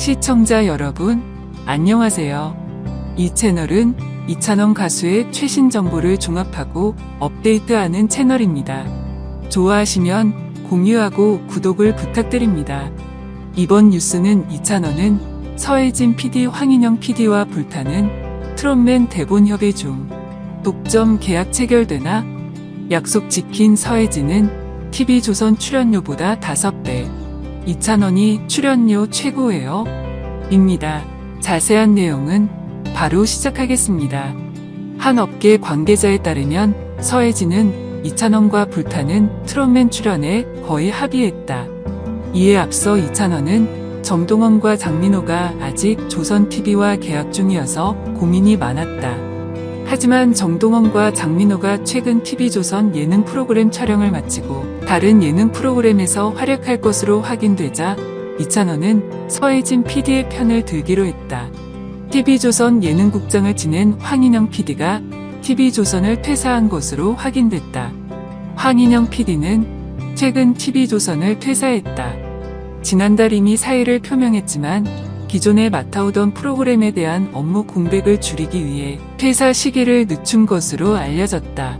시청자 여러분, 안녕하세요. 이 채널은 이찬원 가수의 최신 정보를 종합하고 업데이트하는 채널입니다. 좋아하시면 공유하고 구독을 부탁드립니다. 이번 뉴스는 이찬원은 서혜진 PD 황인영 PD와 불타는 트롯맨 대본 협의 중 독점 계약 체결되나 약속 지킨 서혜진은 TV조선 출연료보다 5배 이찬원이 출연료 최고예요. 입니다. 자세한 내용은 바로 시작하겠습니다. 한 업계 관계자에 따르면 서혜진은 이찬원과 불타는 트롯맨 출연에 거의 합의했다. 이에 앞서 이찬원은 정동원과 장민호가 아직 조선TV와 계약 중이어서 고민이 많았다. 하지만 정동원과 장민호가 최근 TV조선 예능 프로그램 촬영을 마치고 다른 예능 프로그램에서 활약할 것으로 확인되자 이찬원은 서혜진 PD의 편을 들기로 했다. TV조선 예능국장을 지낸 황인영 PD가 TV조선을 퇴사한 것으로 확인됐다. 황인영 PD는 최근 TV조선을 퇴사했다. 지난달 이미 사의를 표명했지만 기존에 맡아오던 프로그램에 대한 업무 공백을 줄이기 위해 퇴사 시기를 늦춘 것으로 알려졌다.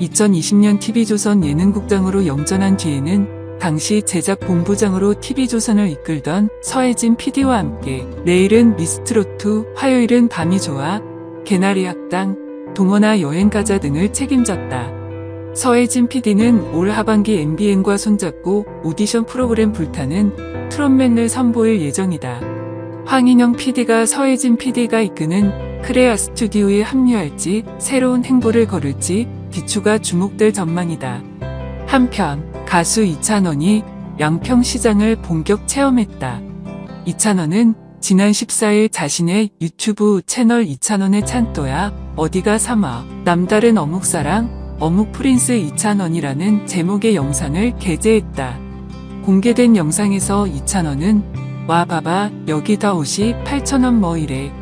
2020년 TV조선 예능국장으로 영전한 뒤에는 당시 제작 본부장으로 TV조선을 이끌던 서혜진 PD와 함께 내일은 미스트로트, 화요일은 밤이 좋아, 개나리 학당, 동원아 여행가자 등을 책임졌다. 서혜진 PD는 올 하반기 MBN과 손잡고 오디션 프로그램 불타는 트롯맨을 선보일 예정이다. 황인영 PD가 서혜진 PD가 이끄는 크레아 스튜디오에 합류할지 새로운 행보를 걸을지 기추가 주목될 전망이다. 한편 가수 이찬원이 양평시장을 본격 체험했다. 이찬원은 지난 14일 자신의 유튜브 채널 이찬원의 찬또야 어디가 삼아 남다른 어묵사랑 어묵 프린스 이찬원이라는 제목의 영상을 게재했다. 공개된 영상에서 이찬원은 와 봐봐 여기다 옷이 8천원 뭐 이래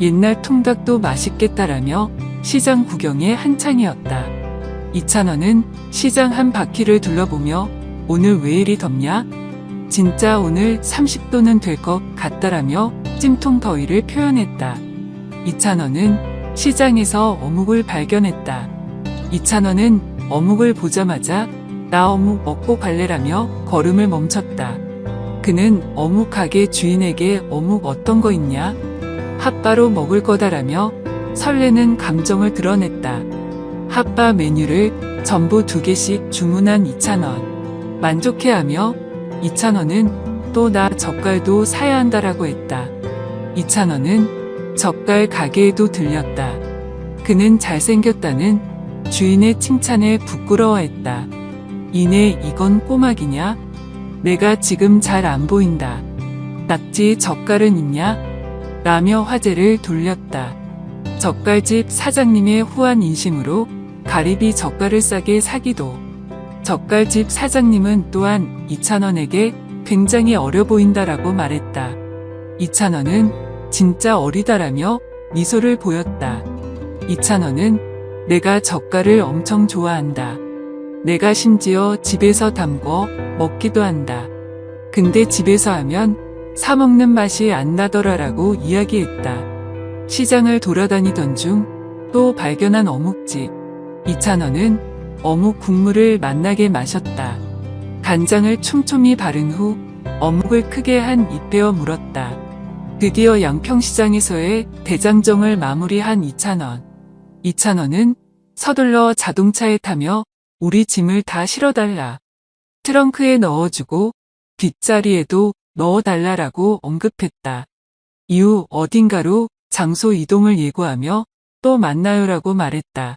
옛날 통닭도 맛있겠다라며 시장 구경에 한창이었다. 이찬원은 시장 한 바퀴를 둘러보며 오늘 왜 이리 덥냐? 진짜 오늘 30도는 될 것 같다라며 찜통 더위를 표현했다. 이찬원은 시장에서 어묵을 발견했다. 이찬원은 어묵을 보자마자 나 어묵 먹고 갈래라며 걸음을 멈췄다. 그는 어묵 가게 주인에게 어묵 어떤 거 있냐? 핫바로 먹을 거다라며 설레는 감정을 드러냈다. 핫바 메뉴를 전부 두 개씩 주문한 이찬원. 만족해하며 이찬원은 또 나 젓갈도 사야 한다라고 했다. 이찬원은 젓갈 가게에도 들렸다. 그는 잘생겼다는 주인의 칭찬에 부끄러워했다. 이내 이건 꼬막이냐? 내가 지금 잘 안 보인다. 낙지 젓갈은 있냐? 라며 화제를 돌렸다. 젓갈집 사장님의 후한 인심으로 가리비 젓갈을 싸게 사기도. 젓갈집 사장님은 또한 이찬원에게 굉장히 어려 보인다라고 말했다. 이찬원은 진짜 어리다라며 미소를 보였다. 이찬원은 내가 젓갈을 엄청 좋아한다. 내가 심지어 집에서 담궈 먹기도 한다. 근데 집에서 하면 사먹는 맛이 안 나더라라고 이야기했다. 시장을 돌아다니던 중 또 발견한 어묵집. 이찬원은 어묵 국물을 맛나게 마셨다. 간장을 촘촘히 바른 후 어묵을 크게 한 입 베어 물었다. 드디어 양평시장에서의 대장정을 마무리한 이찬원. 이찬원은 서둘러 자동차에 타며 우리 짐을 다 실어달라. 트렁크에 넣어주고 뒷자리에도 넣어달라라고 언급했다. 이후 어딘가로 장소 이동을 예고하며 또 만나요라고 말했다.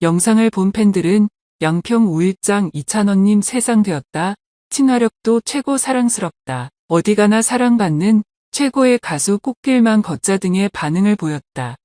영상을 본 팬들은 양평 5일장 이찬원님 세상 되었다. 친화력도 최고 사랑스럽다. 어디 가나 사랑받는 최고의 가수 꽃길만 걷자 등의 반응을 보였다.